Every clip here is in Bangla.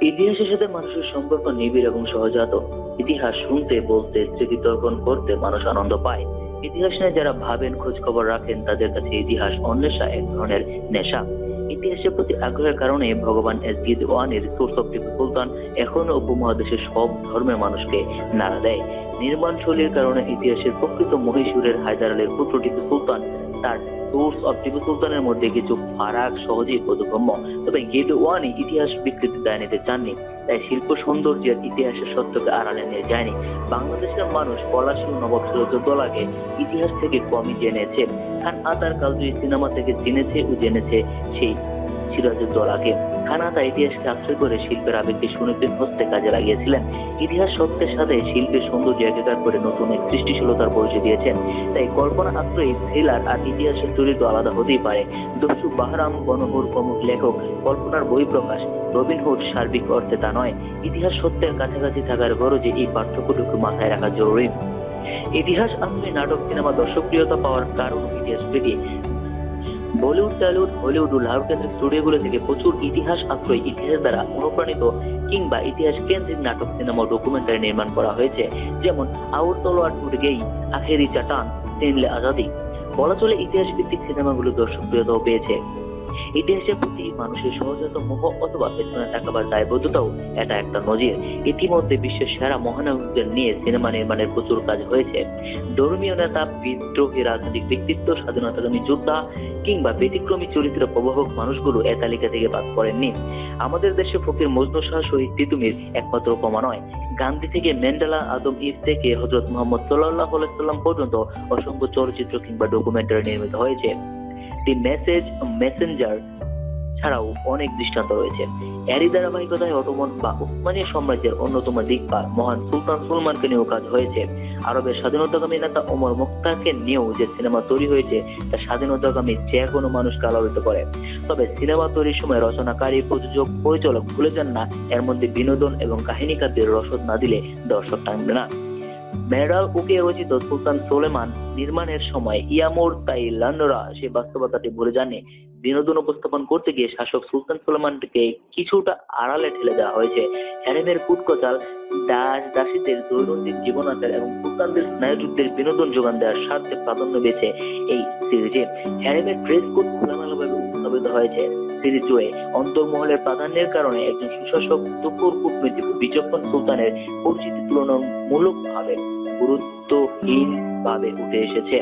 ইতিহাসের সাথে মানুষের সম্পর্ক নিবিড় এবং সহজাত। ইতিহাস শুনতে, বলতে স্মৃতিতর্পণ করতে মানুষ আনন্দ পায়। ইতিহাস নিয়ে যারা ভাবেন, খোঁজ খবর রাখেন, তাদের কাছে ইতিহাস অন্বেষা এক ধরনের নেশা। ইতিহাসের প্রতি আগ্রহের কারণে ভগবান এস গিদ ওয়ানের সোর্স অফ টিপু সুলতান এখনও উপমহাদেশের সব ধর্মের মানুষকে নাড়া দেয়। নির্মাণ শৈলীর কারণে ইতিহাসের প্রকৃত মহীশূরের হায়দার আলীর পুত্র টিপু সুলতান। তার সোর্স অফ টিপু সুলতানের মধ্যে কিছু ফারাক সহজেই বোধগম্য। তবে গেট ওয়ানই ইতিহাস বিকৃতি দায় নিতে চাননি, তাই শিল্প সৌন্দর্যের ইতিহাসের সত্যকে আড়ালে নিয়ে যায়নি। বাংলাদেশের মানুষ পলাশী ও নবাব সিরাজউদ্দৌলাকে ইতিহাস থেকে কমই জেনেছে। খান আতার কালজয়ী সিনেমা থেকে জেনেছে ও জেনেছে সেই সিরাজউদ্দৌলাকে খান আতা ইতিহাসকে আশ্রয় করে শিল্পের আবেগকে সুনিপুণ হস্তে কাজে লাগিয়েছিলেন। ইতিহাস সত্যের সাথে শিল্পের সৌন্দর্য একাকার করে নতুন এক সৃষ্টিশীলতার পরিচয় দিয়েছেন। তাই কল্পনা আশ্রয়ী থ্রিলার আর ইতিহাসের চরিত্র আলাদা হতেই পারে। দস্যু বাহরাম, গণহুর প্রমুখ লেখক, কল্পনার বই প্রকাশ রবিনহুড সার্বিক অর্থে তা নয়। ইতিহাস সত্যের কাছাকাছি থাকার গরজে এই পার্থক্যটুকু মাথায় রাখা জরুরি। ইতিহাস আশ্রয়ী নাটক, সিনেমা দর্শকপ্রিয়তা পাওয়ার কারণ ইতিহাস প্রীতি বলিউড, টলিউড, হলিউড ও লাহোর কেন্দ্রিক স্টুডিওগুলো থেকে প্রচুর ইতিহাস আশ্রয় ইতিহাস দ্বারা অনুপ্রাণিত কিংবা ইতিহাস কেন্দ্রিক নাটক, সিনেমা ডকুমেন্টারি নির্মাণ করা হয়েছে। যেমন আউর তলোয়ার টুট গেই, আখেরি চাটান, তেনলে আজাদি। বলা চলে ইতিহাস ভিত্তিক সিনেমাগুলো দর্শকপ্রিয়তাও পেয়েছে। ইতিহাসের প্রতি মানুষের সহজাত মোহ অথবা পেছনে থাকাবার দায়বদ্ধতাও এটা একটা নজির। ইতিমধ্যে বিশ্বের সেরা মহানায়কদের নিয়ে সিনেমা নির্মাণের প্রচুর কাজ হয়েছে। ধর্মীয় নেতা, বিদ্রোহী রাজনৈতিক ব্যক্তিত্ব, স্বাধীনতাকামী যোদ্ধা কিংবা ব্যতিক্রমী চরিত্র প্রভাবক মানুষগুলো এ তালিকা থেকে বাদ পড়েননি। আমাদের দেশে ফকির মজনু শাহ শহীদ তিতুমির একমাত্র উপমা নয়। গান্ধী থেকে ম্যান্ডেলা আদম ইফ থেকে হজরত মোহাম্মদ সাল্লাহ সাল্লাম পর্যন্ত অসংখ্য চলচ্চিত্র কিংবা ডকুমেন্টারি নির্মিত হয়েছে। দি মেসেজ মেসেঞ্জার ছাড়াও অনেক দৃষ্টান্ত রয়েছে। এরই ধারাবাহিকতায় অটোমন বা উসমানীয় সাম্রাজ্যের অন্যতম দিকপাল, মহান সুলতান সুলমানকে নিয়েও কাজ হয়েছে। আরবের স্বাধীনতাকামী নেতা ওমর মুক্তারকে নিয়েও যে সিনেমা তৈরি হয়েছে, তা স্বাধীনতাকামী যে কোনো মানুষকে আলোড়িত করে। তবে সিনেমা তৈরির সময় রচনাকারী, প্রযোজক, পরিচালক ভুলে যান না, এর মধ্যে বিনোদন এবং কাহিনী কাব্যের রসদ না দিলে দর্শক টানবে না। মেরাল উকে রচিত সুলতান সোলেমান নির্মাণের সময় ইয়ামুর তাইলান্ডরা সে বাস্তবতাটি ভুলে জানে বিনোদন উপস্থাপন করতে গিয়ে শাসক সুলতান সুলেমানকে কিছুটা আড়ালে ঠেলে দেওয়া হয়েছে। হ্যারেমের কুটকচাল, দাস, দাসীদের দৈনন্দিন জীবনাচার এবং সুলতানদের স্নায়ুযুদ্ধের বিনোদন যোগান দেওয়ার স্বার্থে প্রাধান্য পেয়েছে এই সিরিজে হ্যারেমের ড্রেস কোড খোলামেলাভাবে উপস্থাপিত হয়েছে। সিরিজ অন্তর্মহলের প্রাধান্যের কারণে একজন সুশাসক দুপুর কূটনীতি বিচক্ষণ সুলতানের পরিচিতি তুলনামূলকভাবে গুরুত্বহীন ভাবে উঠে এসেছে।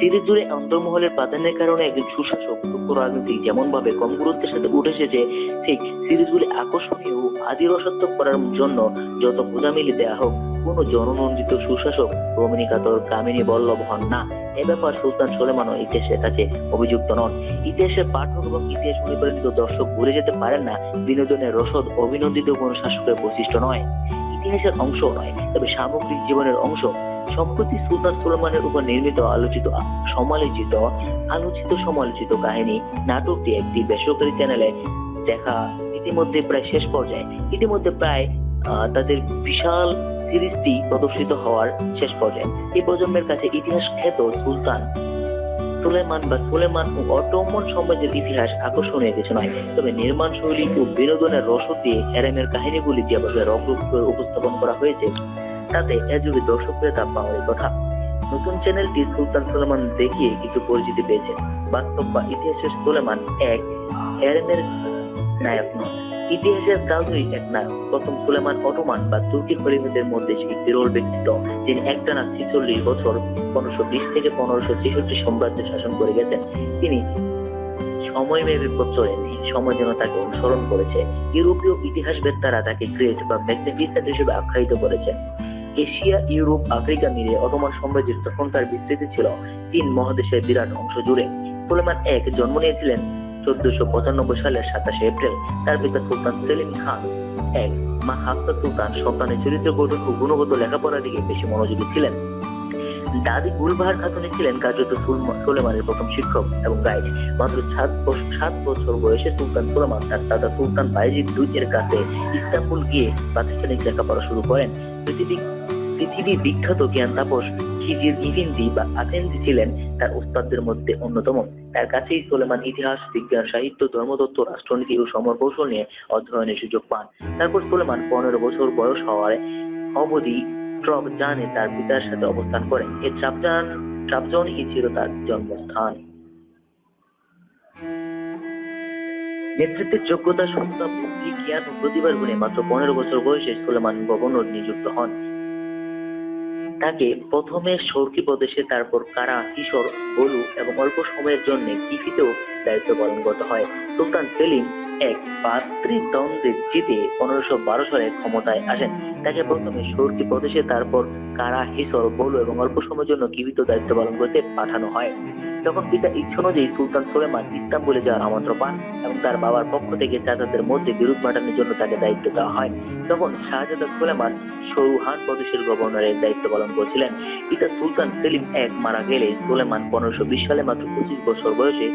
সিরিজ জুড়ে অন্তর্মহলের প্রাধান্যের কারণে একজন সুশাসক তুকুর রাজনীতি যেমন ভাবে কম গুরুত্বের সাথে উঠে এসেছে, ঠিক সিরিজগুলি আকর্ষণীয় ও আদি রসত্ব করার জন্য যত গোজামিলি দেয়া হোক, কোন জননন্দিত সুশাসক রমণীকাতর কামিনী বল্লভ হন না। এ ব্যাপার সুলতান সোলেমানও ইতিহাসের কাছে অভিযুক্ত নন। ইতিহাসের পাঠক এবং ইতিহাস পরিচালিত দর্শক ভুলে যেতে পারেন না বিনোদনের রসদ অভিনন্দিত কোন শাসকের বৈশিষ্ট্য নয়। ইতিহাসের অংশ নয়, তবে সামগ্রিক জীবনের অংশ। সম্প্রতি সুলতান সুলেমানের উপর নির্মিত আলোচিত সমালোচিত আলোচিত সমালোচিত কাহিনী নাটকটি একটি বেসরকারি চ্যানেলে দেখা ইতিমধ্যে প্রায় শেষ পর্যায়ে, ইতিমধ্যে প্রায় তাদের বিশাল সিরিজটি প্রদর্শিত হওয়ার শেষ পর্যায়ে। এই প্রজন্মের কাছে ইতিহাস খ্যাত সুলতান সুলেমান বা সুলেমান ও অটোমন সাম্রাজ্যের ইতিহাস আকর্ষণীয় কিছু নয়। তবে নির্মাণ শৈলী ও বিনোদনের রসদ দিয়ে এরামের কাহিনীগুলি যেভাবে করে উপস্থাপন করা হয়েছে তাতে এ যুগে দর্শকপ্রিয়তা পাওয়ারই কথা। নতুন চ্যানেলটি সুলতান সুলেমান দেখিয়ে কিছু পরিচিতি পেয়েছে বাস্তব বা ইতিহাসের সুলেমান এক এরেমের নায়ক নয়। ইতিহাসের কালজয়ী এক নায়ক। প্রথম সুলেমান অটোমান বা তুর্কি খলিফাদের মধ্যে সেই বিরল ব্যক্তিত্ব, যিনি একটানা ছিচল্লিশ বছর পনেরোশো বিশ থেকে পনেরোশো ছেষট্টি সাম্রাজ্য শাসন করে গেছেন। তিনি সময় মেপে পথ চলেননি সময় যেন তাকে অনুসরণ করেছে। ইউরোপীয় ইতিহাসবেত্তারা তাকে গ্রেট বা ম্যাগনিফিসেন্ট হিসেবে আখ্যায়িত করেছেন। এশিয়া, ইউরোপ, আফ্রিকা মিলিয়ে অটোমান সাম্রাজ্যের তখনকার বিস্তৃতি ছিল তিন মহাদেশের বিরাট অংশ জুড়ে। সুলেমান এক জন্ম নিয়েছিলেন চোদ্দশো পঁচানব্বই সালের সাতাশে এপ্রিল। তার পিতা সুলতান সেলিম খান এক মা হাফসা সুলতান সন্তানের চরিত্র গঠন ও গুণগত লেখাপড়ার দিকে বেশি মনোযোগী ছিলেন। দাদি গুলবাহার খাতুনে ছিলেন কার্যত সুলেমানের প্রথম শিক্ষক এবং গাইড। মাত্র সাত সাত বছর বয়সে সুলতান সুলেমান তার দাদা সুলতান বাইজিদ দুই এর কাছে ইস্তাম্বুল গিয়ে প্রাতিষ্ঠানিক লেখাপড়া শুরু করেন। পৃথিবী পৃথিবী বিখ্যাত জ্ঞান তাপস খিজির ইফিন্দি বা আফেন্দি ছিলেন তার উস্তাদদের মধ্যে অন্যতম। তার কাছেই সোলেমান ইতিহাস, বিজ্ঞান, সাহিত্য, ধর্মতত্ত্ব, রাষ্ট্রনীতি ও সমর কৌশল নিয়ে অধ্যয়নের সুযোগ পান। তারপর সোলেমান পনেরো বছর বয়স হওয়ার অবধি ট্রবজানে তার পিতার সাথে অবস্থান করেন। এই ট্রাবজান ট্রাবজনই ছিল তার জন্মস্থান। নেতৃত্বের যোগ্যতা সত্তা বুদ্ধি, জ্ঞান ও প্রতিভার গুণে মাত্র পনেরো বছর বয়সে সুলেমান গভর্নর নিযুক্ত হন। তাকে প্রথমে সর্কি প্রদেশে তারপর কারা কিশোর বলু এবং অল্প সময়ের জন্য কিফিতেও দায়িত্ব পালন করতে হয়। সুলতান সেলিম এক দ্বন্দ্বে জিতে পনেরোশো বারো সালে ক্ষমতায় আসেন। তাকে প্রথমে সর্কি প্রদেশে, তারপর কারা হিসর বলু এবং অল্প সময়ের জন্য কিবিত দায়িত্ব পালন করতে পাঠানো হয়। তখন পিতা ইচ্ছা অনুযায়ী সুলতান সোলেমান ইস্তাম্বুলে যাওয়ার আমন্ত্রণ পান এবং তার বাবার পক্ষ থেকে চাচাদের মধ্যে বিরোধ মেটানোর জন্য তাকে দায়িত্ব দেওয়া হয়। তখন শাহজাদা সোলেমান সৌহান প্রদেশের গভর্নরের দায়িত্ব পালন করছিলেন। পিতা সুলতান সেলিম এক মারা গেলে সোলেমান পনেরোশো বিশ সালে মাত্র পঁচিশ বছর বয়সে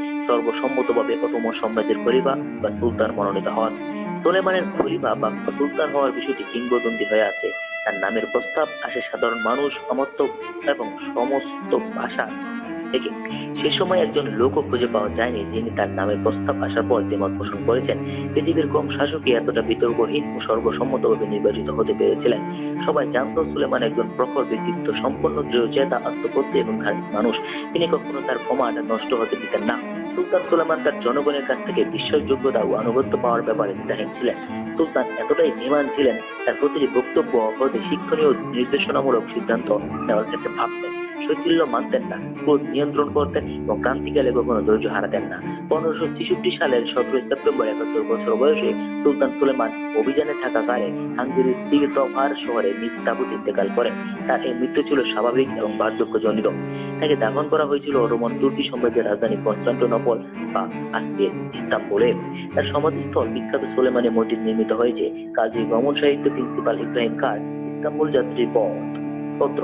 সর্বসম্মতভাবে অটোমন সাম্রাজ্যের খলিফা বা সুলতান মনোনীত হন। সোলেমানের খলিফা বা সুলতান হওয়ার বিষয়টি কিংবদন্তি হয়ে আছে। তার নামের প্রস্তাব আসে সাধারণ মানুষ, সমস্ত এবং সমস্ত ভাষা থেকে। সে সময় একজন লোকও খুঁজে পাওয়া যায়নি যিনি তার নামের প্রস্তাব আসার পর দ্বিমত পোষণ করেছেন। পৃথিবীর কম শাসকই এতটা বিতর্কহীন ও সর্বসম্মতভাবে নির্বাচিত হতে পেরেছিলেন। সবাই জানত সুলেমান একজন প্রখর ব্যক্তিত্ব সম্পন্ন দৃঢ়চেতা আত্মপত্তি এবং ধার্মিক মানুষ। তিনি কখনো তার ক্ষমাটা নষ্ট হতে দিতেন না। সুলতান সুলেমান তার জনগণের কাছ থেকে বিশ্বাসযোগ্যতা ও আনুগত্য পাওয়ার ব্যাপারে দ্বিধাহীন ছিলেন। সুলতান এতটাই নির্মাণ ছিলেন, তার প্রতিটি বক্তব্য হতে শিক্ষণীয় নির্দেশনামূলক সিদ্ধান্ত নেওয়ার ক্ষেত্রে ভাবতেন। শৈথিল্য মানতেন না ক্রোধ নিয়ন্ত্রণ করতেন এবং ক্রান্তিকালে কখনো ধৈর্য হারাতেন না। পনেরোশো ছেষট্টি সালের সতেরোই সেপ্টেম্বর একাত্তর বছর বয়সে সুলতান সুলেমান অভিযানে থাকাকালে হাঙ্গেরির তিগতভার শহরে নিজ তাবুত ইন্তেকাল করেন। তার এই মৃত্যু ছিল স্বাভাবিক এবং বার্ধক্যজনিত। তাকে দাফন করা হয়েছিল রোমান তুর্কি সাম্রাজ্যের রাজধানী কনস্টান্টিনোপল বা আজকের ইস্তাম্বুলে। তার সমাধিস্থল বিখ্যাত সোলেমানি মসজিদ নির্মিত হয়েছে। কাজী গমন সাহিত্য প্রিন্সিপাল ইব্রাহিম কার ইস্তাম্বুল যাত্রী পথ। পত্র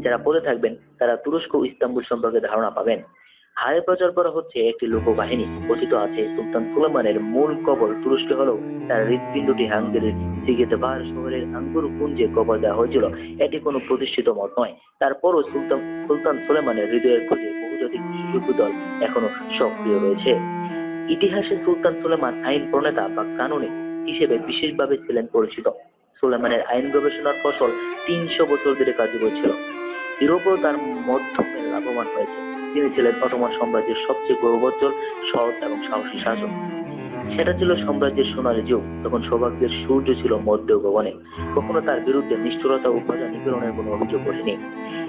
যারা পড়ে থাকবেন, তারা তুরস্ক ইস্তাম্বুল সম্পর্কে ধারণা পাবেন। হারে প্রচার করা হচ্ছে একটি লোকবাহিনী। কথিত আছে, সুলতান সুলেমানের মূল কবর তুরস্কে হলেও তার হৃৎপিণ্ডটি হাঙ্গেরির সিগেতেবার শহরের আঙ্গুর কুঞ্জে কবর দেওয়া হয়েছিল। এটি কোনো প্রতিষ্ঠিত মত নয়। তারপরও সুলতান সুলতান সুলেমানের হৃদয়ের খোঁজে বহুজাতিক যুদ্ধ দল এখনও সক্রিয় রয়েছে। ইতিহাসে সুলতান সুলেমান আইন প্রণেতা বা কানুনে হিসেবে বিশেষভাবে ছিলেন পরিচিত। সুলেমানের আইন গবেষণার ফসল তিনশো বছর ধরে কার্যকর ছিল। ইউরোপেও তার মাধ্যমে লাভবান হয়েছে। তিনি ছিলেন অটোমান সাম্রাজ্যের সবচেয়ে গৌরবোজ্জ্বল, সৎ এবং সাহসী শাসক। সেটা ছিল সাম্রাজ্যের সোনালী যুগ, তখন সৌভাগ্যের সূর্য ছিল মধ্য গগনে। কখনো তার বিরুদ্ধে নিষ্ঠুরতা ও প্রজা নিপীড়নের কোনো অভিযোগ ওঠেনি।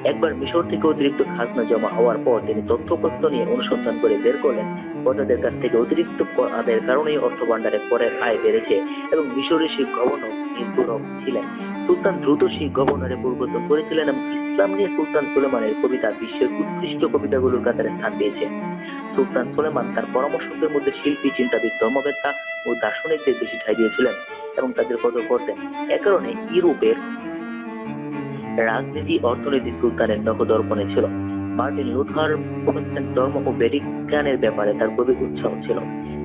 একবার মিশর থেকে অতিরিক্ত খাজনা জমা হওয়ার পর তিনি তথ্যপত্র নিয়ে অনুসন্ধান করে বের করলেন। প্রজাদের কাছ থেকে অতিরিক্ত আদায়ের কারণেই অর্থ ভান্ডারে পরের আয় বেড়েছে এবং মিশরের সেই গভর্নর নির্ভরক ছিলেন। সুলতান দ্রুত সেই গভর্নরে পরিবর্তন করেছিলেন এবং ইসলাম নিয়ে সুলতান সুলেমানের কবিতা, বিশ্বের উৎকৃষ্ট কবিতাগুলোর কাতারে স্থান পেয়েছে। সুলতান সুলেমান তার পরামর্শকদের মধ্যে শিল্পী, চিন্তাবিদ, ধর্মবেত্তা ও দার্শনিকদের বেশি ঠাই দিয়েছিলেন এবং তাদের কদর করতেন এ কারণে ইউরোপের রাজনীতি, অর্থনীতি সুলতানের নখদর্পণে ছিল। মার্টিন লুথার প্রোটেস্ট্যান্ট ধর্ম ও বেদিক জ্ঞানের ব্যাপারে তার গভীর উৎসাহ ছিল।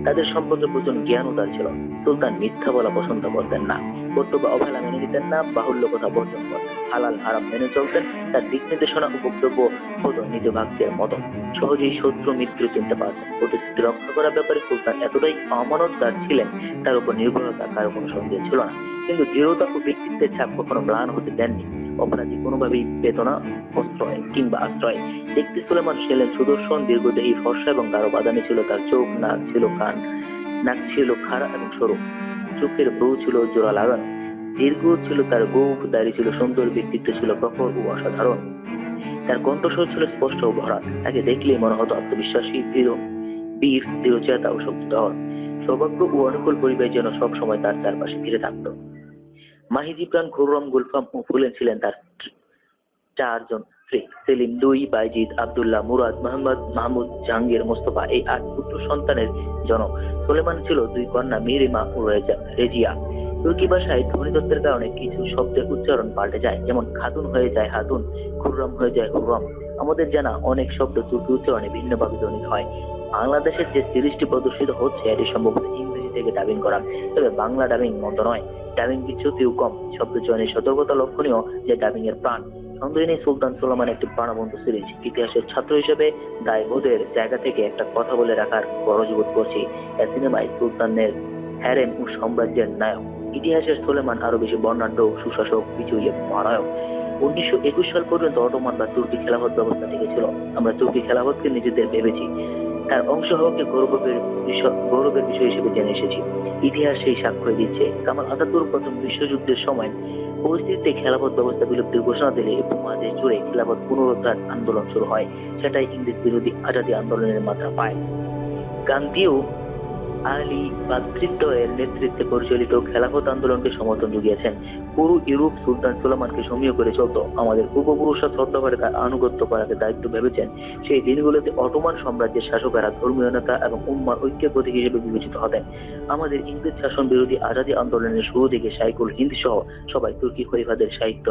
তাদের সম্পর্কে প্রচুর জ্ঞান উদার ছিল। সুলতান মিথ্যা বলা পছন্দ করতেন না। কর্তব্য অবহেলা মেনে নিতেন না, বাহুল্য কথা বর্জন করতেন হালাল হারাম মেনে চলতেন, তার দিক নির্দেশনা ও বক্তব্য হতো নিজ ভাগ্যের মতন। সহজেই শত্রু, মিত্র চিনতে পারতেন। প্রতিশ্রুতি রক্ষা করার ব্যাপারে সুলতান এতটাই অমানতদার ছিলেন, তার উপর নির্ভরতা কারও কোনো সন্দেহ ছিল না। কিন্তু দৃঢ়তা ও ব্যক্তিত্বের ছাপ কখনো ম্লান হতে দেননি। অপরাধী কোনোভাবেই পেত না প্রশ্রয় কিংবা আশ্রয়। দেখতে সুলেমান ছিলেন সুদর্শন, দীর্ঘদেহী ফর্সা এবং গাঢ় বাদামি ছিল তার চোখ, নাক ছিল কান, নাক ছিল খাড়া এবং সরু। চোখের ব্রু ছিল জোড়া লাগানো দীর্ঘ ছিল তার গোপ, দাড়ি ছিল সুন্দর, ব্যক্তিত্ব ছিল প্রখর ও অসাধারণ। তার কণ্ঠস্বর ছিল স্পষ্ট ও ভরা। তাকে দেখলেই মনে হতো আত্মবিশ্বাসী, দৃঢ়, বীর, দৃঢ়চেতা ও শক্তিধর। সৌভাগ্য ও অনুকূল পরিবেশ যেন সবসময় তার চারপাশে ঘিরে থাকতো। মাহিজি প্রাণ খুররম গুলফাম ও ফুলেন ছিলেন তার চারজন স্ত্রী। সেলিম দুই বাইজিদ, আব্দুল্লাহ, মুরাদ, মোহাম্মদ, মাহমুদ, জাহাঙ্গীর, মোস্তফা। এই আট পুত্র সন্তানের জনক। সুলেমান ছিল দুই কন্যা মিরিমা ও রেজিয়া। তুর্কি ভাষায় ধ্বনিতত্ত্বের কারণে কিছু শব্দের উচ্চারণ পাল্টে যায়, যেমন খাতুন হয়ে যায় হাতুন, খুররম হয়ে যায় খুররম। আমাদের জানা অনেক শব্দ তুর্কি উচ্চারণে ভিন্নভাবে ধ্বনিত হয়। বাংলাদেশের যে সিরিজটি প্রদর্শিত হচ্ছে, এটি সম্ভবত থেকে ডাবিং করা। তবে বাংলা ডাবিং মন্দ নয়। ডাবিং বিচ্যুতিও কম। শব্দ চয়নের সতর্কতা লক্ষণীয় যে ডাবিং এর প্রাণ। সন্দেহিনী সুলতান সুলেমান একটি প্রাণবন্ত সিরিজ ইতিহাসের ছাত্র হিসেবে দায়বোধের জায়গা থেকে একটা কথা বলে রাখার গরজ বোধ করছি। এ সিনেমায় সুলতানের হ্যারেম ও সাম্রাজ্যের নায়ক। ইতিহাসের সুলেমান আরও বেশি বর্ণাঢ্য সুশাসক বিজয়ী এবং মহানায়ক। উনিশশো একুশ সাল পর্যন্ত অটোমান বা তুর্কি খেলাফত ব্যবস্থা টিকেছিল আমরা তুর্কি খেলাফতকে নিজেদের ভেবেছি। তার অংশ হওয়াকে গৌরবের বিষয় গৌরবের বিষয় হিসেবে জেনে এসেছি। ইতিহাস সেই সাক্ষ্য দিচ্ছে কামাল আতাতুর প্রথম বিশ্বযুদ্ধের সময় পরিস্থিতিতে খেলাফত ব্যবস্থা বিলুপ্তির ঘোষণা দিলে উপমহাদেশ জুড়ে খেলাফত পুনরুদ্ধার আন্দোলন শুরু হয়। সেটাই ইংরেজ বিরোধী আজাদী আন্দোলনের মাত্রা পায়। গান্ধীও আলী ভাতৃদ্বয়ের নেতৃত্বে পরিচালিত খেলাফত আন্দোলনকে সমর্থন জুগিয়েছেন পুরো ইউরোপ সুলতান সুলামানকে সমীহ করে চলত। আমাদের পূর্বপুরুষরা শ্রদ্ধা করে তার আনুগত্য করাকে দায়িত্ব ভেবেছেন। সেই দিনগুলোতে অটোমান সাম্রাজ্যের শাসকেরা ধর্মীয় নেতা এবং উম্মার ঐক্যের প্রতীক হিসেবে বিবেচিত হতেন। আমাদের ইংরেজ শাসন বিরোধী আজাদী আন্দোলনের শুরু থেকে সাইকুল হিন্দ সহ সবাই তুর্কি খলিফাদের সাহিত্য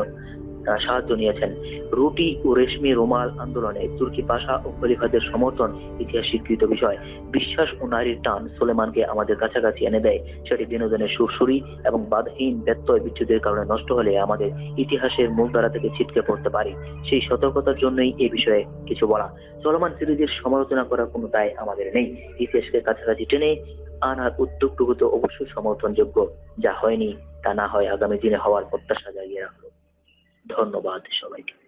সাহায্য নিয়েছেন। রুটি ও রেশমি রোমাল আন্দোলনে তুর্কি পাশা ও খলিফাদের সমর্থন ইতিহাস স্বীকৃত বিষয়। বিশ্বাস ও নারীর টান সোলেমানকে আমাদের কাছাকাছি এনে দেয়। সেটি বিনোদনের সুরসুরি এবং বাধহীন ব্যত্যয় বিচ্ছেদের কারণে নষ্ট হলে আমাদের ইতিহাসের মূলধারা থেকে ছিটকে পড়তে পারি। সেই সতর্কতার জন্যই এই বিষয়ে কিছু বলা। চলমান সিরিজের সমালোচনা করার কোনো দায় আমাদের নেই। ইতিহাসকে কাছাকাছি টেনে আনার উদ্যোগটুকু তো অবশ্যই সমর্থনযোগ্য। যা হয়নি তা না হয় আগামী দিনে হওয়ার প্রত্যাশা জাগিয়ে রাখল ধন্যবাদ সবাইকে।